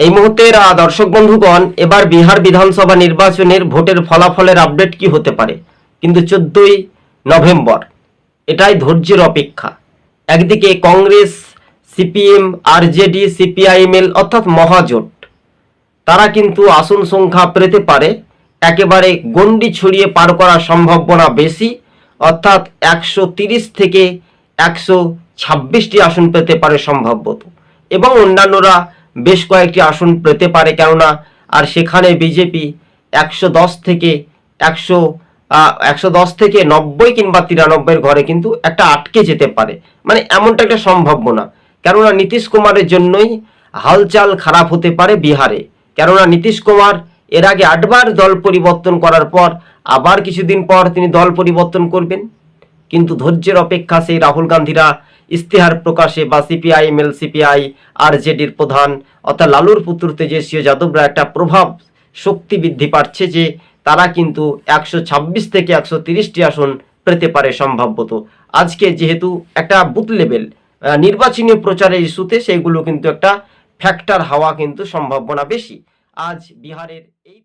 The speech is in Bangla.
এই মুহূর্তের দর্শক বন্ধুগণ, এবার বিহার বিধানসভা নির্বাচনের ভোটের ফলাফলের আপডেট কি হতে পারে? কিন্তু চোদ্দই নভেম্বর, এটাই ধৈর্যের অপেক্ষা। একদিকে কংগ্রেস, সিপিএম, আরজেডি, সিপিআইএমএল অর্থাৎ মহাজোট, তারা কিন্তু আসন সংখ্যা পেতে পারে, একেবারে গণ্ডি ছড়িয়ে পার করার সম্ভাবনা বেশি, অর্থাৎ একশো থেকে একশো ছাব্বিশটি আসন পেতে পারে সম্ভাব্যত। এবং অন্যান্যরা বেশ কয়েকটি আসন পেতে পারে কেননা আর সেখানে বিজেপি একশো দশ থেকে একশো একশো দশ থেকে নব্বই কিংবা তিরানব্বইয়ের ঘরে কিন্তু একটা আটকে যেতে পারে। মানে এমনটা একটা সম্ভাবনা কেননা নীতিশ কুমারের জন্যই হালচাল খারাপ হতে পারে বিহারে। কেননা নীতিশ কুমার এর আগে আটবার দল পরিবর্তন করার পর আবার কিছুদিন পর তিনি দল পরিবর্তন করবেন। কিন্তু ধৈর্যের অপেক্ষা সেই রাহুল গান্ধীরা ইস্তেহার প্রকাশে বা সিপিআই এমএল সিপিআই আর জেডির প্রধান, অর্থাৎ লালুর পুত্র তেজস্বী যাদবরা একটা প্রভাব শক্তি বৃদ্ধি পাচ্ছে যে তারা কিন্তু একশো ছাব্বিশ থেকে একশো তিরিশটি আসন পেতে পারে সম্ভাব্যত। আজকে যেহেতু একটা বুথ লেভেল নির্বাচনী প্রচারের ইস্যুতে সেইগুলো কিন্তু একটা ফ্যাক্টর হওয়া কিন্তু সম্ভাবনা বেশি। আজ বিহারের এই